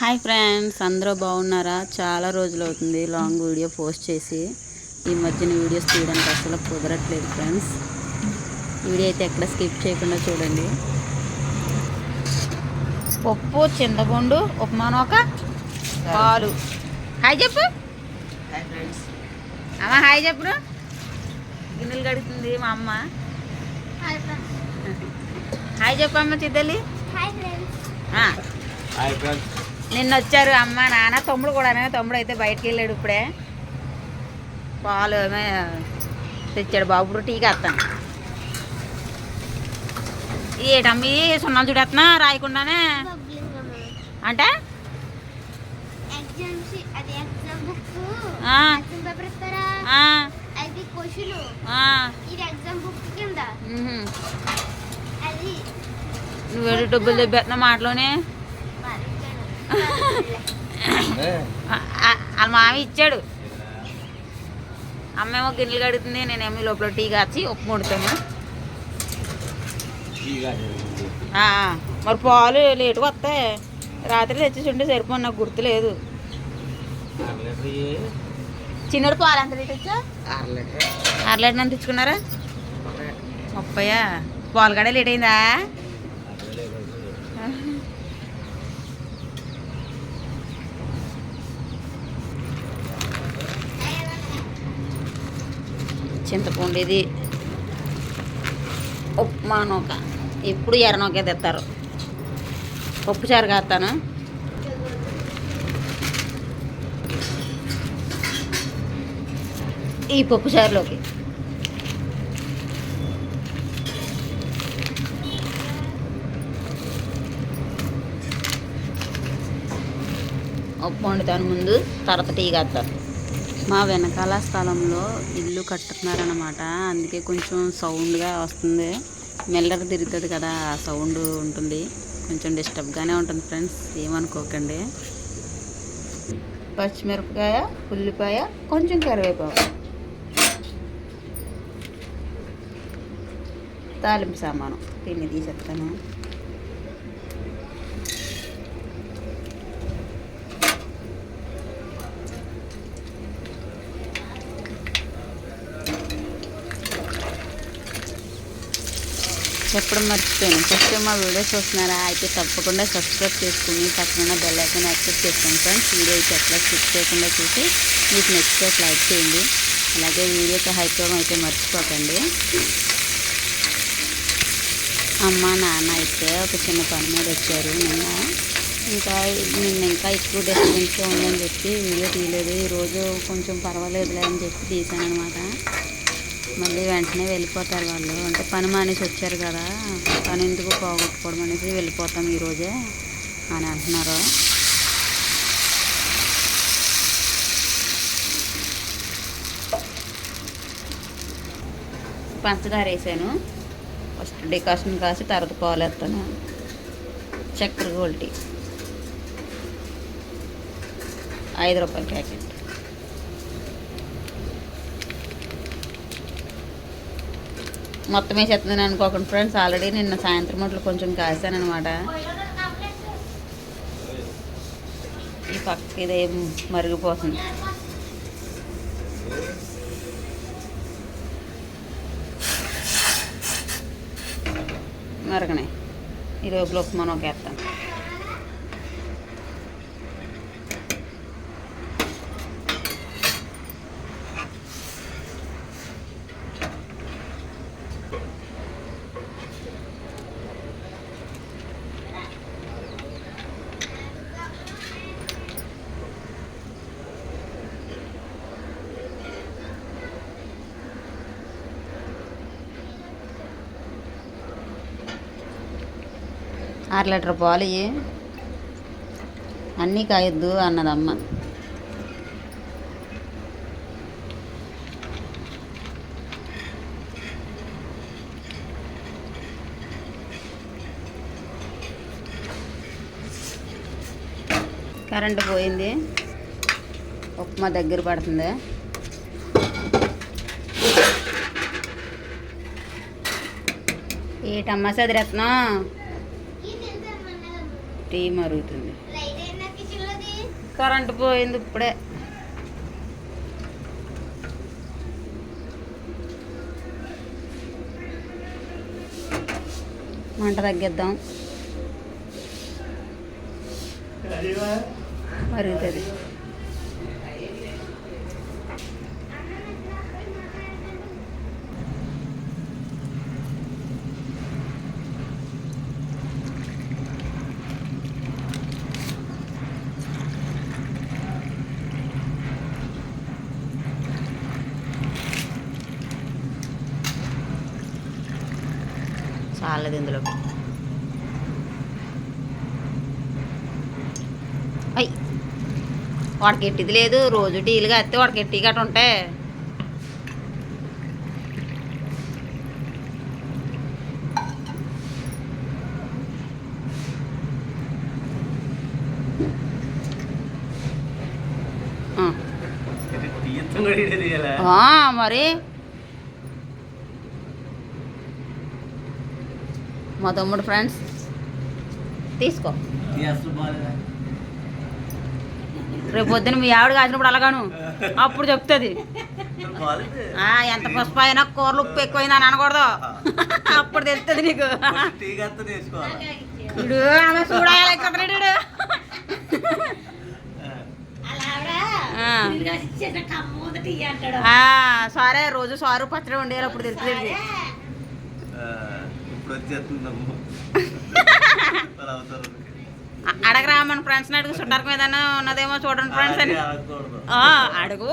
Hi friends అందరూ బాగున్నారా? చాలా రోజులు అవుతుంది లాంగ్ వీడియో పోస్ట్ చేసి. ఈ మధ్యన వీడియోస్ తీయడానికి అసలు కుదరట్లేదు ఫ్రెండ్స్. వీడియో అయితే ఎక్కడ స్కిప్ చేయకుండా చూడండి. పప్పు చింతపండు ఉప్మానోక పాలు. హాయ్ చెప్పు. అమ్మ హాయ్ చెప్పురు గిన్నెలు కడుగుతుంది మా అమ్మ. హాయ్ చెప్పమ్మ చిద్దలి హాయ్ ఫ్రెండ్స్. ఆ. Hi friends. నిన్న వచ్చారు అమ్మ నాన్న తమ్ముడు కూడా తమ్ముడు అయితే బయటికి వెళ్ళాడు ఇప్పుడే. పాలు ఏమే తెచ్చాడు బాబు టీ కాస్తాను. ఏటమ్మి సున్నాలు చూడేస్తున్నా రాయకుండానే? అంటే? నువ్వు డబ్బులు దెబ్బెత్తున్న మాటలోనే? వాళ్ళ మామ ఇచ్చాడు. అమ్మేమో గిన్నెలు కడుగుతుంది నేనేమో లోపల టీ కాచి ఉప్పు ముడతాను ఆ, మరి పాలు లేటుగా వస్తాయి. రాత్రి తెచ్చేసి ఉంటే సరిపోను నాకు గుర్తులేదు చిన్నడు పాలు ఎంత తెచ్చా అర లీటర్. ఎంత తెచ్చుకున్నారా ముప్పయా? పాలు కూడా లేట్ అయిందా? చింతపండు ఇది ఉప్మా నూక. ఎప్పుడు ఎర్రనూకే తెస్తారు. పప్పు చారు కాస్తాను. ఈ పప్పు చారులోకి. ఉప్పు వండుతాను ముందు తర్వాత టీ కాస్తాను. మా వెనకాల స్థలంలో ఇల్లు కట్టుతున్నారనమాట అందుకే కొంచెం సౌండ్గా వస్తుంది. మెల్లర తిరుగుతుంది కదా ఆ సౌండ్ ఉంటుంది. కొంచెం డిస్టర్బ్గానే ఉంటుంది ఫ్రెండ్స్ ఏమనుకోకండి. పచ్చిమిరపకాయ ఉల్లిపాయ కొంచెం కరివేపాకు. తాలింపు సామాను. దీన్ని తీసేస్తాను. చెప్పడం మర్చిపోయాను. ఫస్ట్ మా వీడియోస్ చూస్తున్నారా? అయితే తప్పకుండా సబ్స్క్రైబ్ చేసుకుని పక్కన బెల్ ఐకాన్ యాక్సెప్ట్ చేసుకోండి ఫ్రెండ్స్ వీడియో అయితే ఎట్లా స్కిప్ చేయకుండా చూసి మీకు నెక్స్ట్ లైక్ చేయండి. అలాగే వీడియోకి హైప్ అయితే మర్చిపోకండి. అమ్మ నాన్న అయితే ఒక చిన్న పని మీద వచ్చారు. నిన్న ఇంకా నిన్న ఇంకా ఎక్కువ డిస్టర్బెన్స్గా ఉందని చెప్పి వీడియో తీయలేదు. ఈరోజు కొంచెం పర్వాలేదులే అని చెప్పి తీసాను అనమాట మళ్ళీ వెంటనే వెళ్ళిపోతారు వాళ్ళు. అంటే పని మానేసి వచ్చారు కదా పని ఎందుకు పోగొట్టుకోవడం అనేసి వెళ్ళిపోతాం ఈరోజే అని అంటున్నారు. పంచదార వేసాను ఫస్ట్ డికాషన్ కాసి తర్వాత పాలు వేస్తాను చక్కెర గోల్టీ ఐదు రూపాయల ప్యాకెట్. మొత్తం వేసేస్తుందని అనుకోకండి ఫ్రెండ్స్. ఆల్రెడీ నిన్న సాయంత్రం అట్లా కొంచెం కాసాను అనమాట ఈ పక్క ఇదేం మరిగిపోతుంది. మరగనే. ఈ లోపల మనం ఒక వేస్తాం అర లీటర్ పాలు ఇవి అన్నీ కాయొద్దు అన్నదమ్మ. కరెంటు పోయింది. ఉప్మా దగ్గర పడుతుంది. ఏటమ్మా చదిరేస్తున్నావు టీ మరుగుతుంది కరెంటు పోయింది ఇప్పుడే. మంట తగ్గిద్దాం. మరుగుతుంది చాలదు ఇందులో. అయ్యి వాడికి ఎట్టిది లేదు రోజు టీలుగా ఎత్తే వాడికి ఎట్టి గట్ట ఉంటే మరి. మా తమ్ముడు ఫ్రెండ్స్ తీసుకో? రేపు పొద్దున మీ ఆవిడ కాసినప్పుడు అలాగాను. అప్పుడు చెప్తుంది. ఎంత పసుపు అయినా కూరలు ఉప్పు ఎక్కువైందా అని అనకూడదు. అప్పుడు తెలుస్తుంది నీకు? ఇడు ఆమె చూడాలి ఎక్కడ సరే రోజు సారు పచ్చడి ఉండేది అప్పుడు తెలుస్తుంది అడగరా మన ఫ్రెండ్స్ని అడుగు చుట్టాలకు ఏదైనా ఉన్నదేమో చూడండి ఫ్రెండ్స్ అని. అడుగు.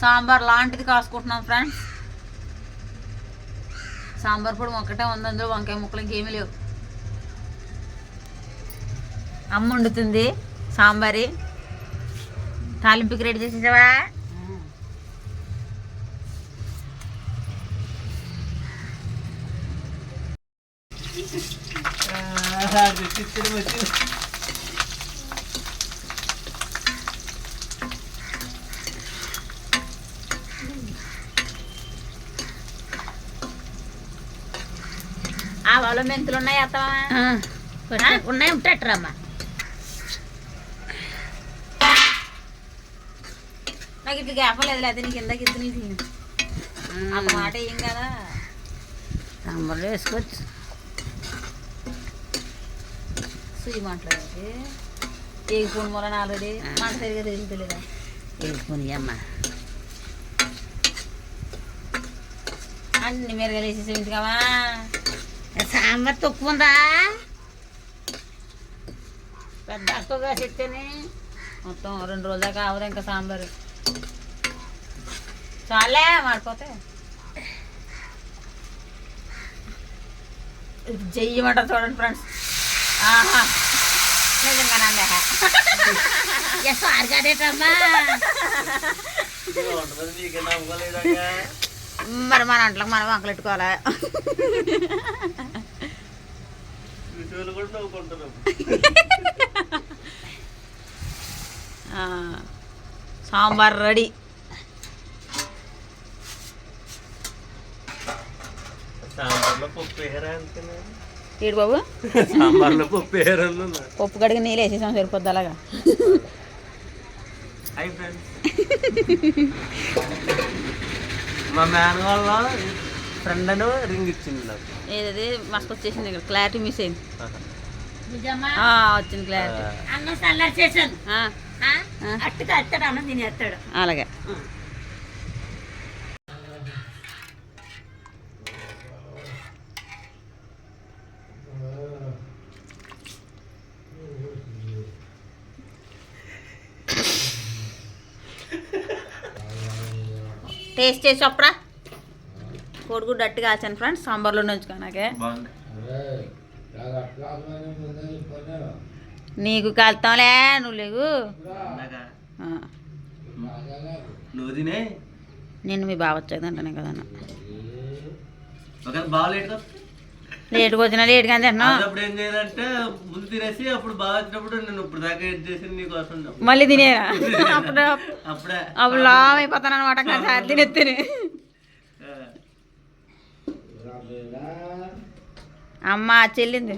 సాంబార్ లాంటిది కాసుకుంటున్నాం ఫ్రెండ్స్ సాంబార్ పొడి ఒక్కటే ఉంది అందులో వంకాయ ముక్కలు ఇంకేమీ లేవు. అమ్మ వండుతుంది సాంబారి. తాలింపుకి రెడీ చేసేసావా ఆ, అది చిత్తడి వచ్చింది. ఆవాలు మెంతులు ఉన్నాయి అత్తమా? ఉన్నాయి ఉంటారమ్మా నాకు ఇట్లా గ్యాప్ లేదు లేదా నీకు ఇందాక ఇద్దు నీది అంత మాట ఏం కదా? సాంబార్లో వేసుకోవచ్చు. సుయి మాట్లాడేది ఏగి ఫోన్ మూలని ఆల్రెడీ మాట సరిగా తెలియలేదా వేసుకుని అమ్మ. అన్ని మెరగలు వేసేసి ఇంటికావా సాంబార్ తక్కువ ఉందా? పెద్ద అక్కగా చెప్తేనే మొత్తం రెండు రోజుల దాకా ఆవదు ఇంకా సాంబారు. చాలే మాడిపోతే. ఇది చెయ్యమంటారు చూడండి ఫ్రెండ్స్. నిజంగానండి సార్ కాదేటమ్మా? మరి మన అంట్లకు మనం వంకలు పెట్టుకోవాలా సాంబార్ రెడీ సాంబార్లో పప్పు వేయరా అనుకున్నా ఏడు బాబు? పప్పు కడిగి నీళ్ళు వేసేసాం సరిపోద్ది అలాగా. Hi friends. మా మేన వాళ్ళ ఫ్రెండ్ అని రింగ్ ఇచ్చింది నాకు. ఏదది? మస్తు వచ్చేసింది ఇక్కడ. క్లారిటీ మిస్ అయింది. వచ్చింది క్లారిటీ. అన్నం చల్లారి చేశాను. అట్టుగా అత్తాడు అన్నం తినేస్తాడు. అలాగే. టేస్ట్ చేసి చెప్పరా? కోడిగుడ్డు గట్టిగా కాచాను ఫ్రెండ్స్ సాంబార్లో నుంచుకోనాకే బాగుంది. నీకు కలుతాంలే నువ్వు లేవు. నేను మీ బావ వచ్చేదంటానే కదా ఒకవేళ బాగా లేట్ లేటుగా వచ్చినా లేట్గా తింటున్నాం అప్పుడు ఏం చేయాలంటే ముందు తినేసి అప్పుడు బాగా వచ్చినప్పుడు నేను ఇప్పుడు దాకా ఏం చేసి నీకోసం. మళ్ళీ తినేరా అప్పుడు. అప్పుడే. అప్పుడు లావ్ అయిపోతాను అనమాట సార్ తినేత్తేనే ఆ, అమ్మ చెల్లింది.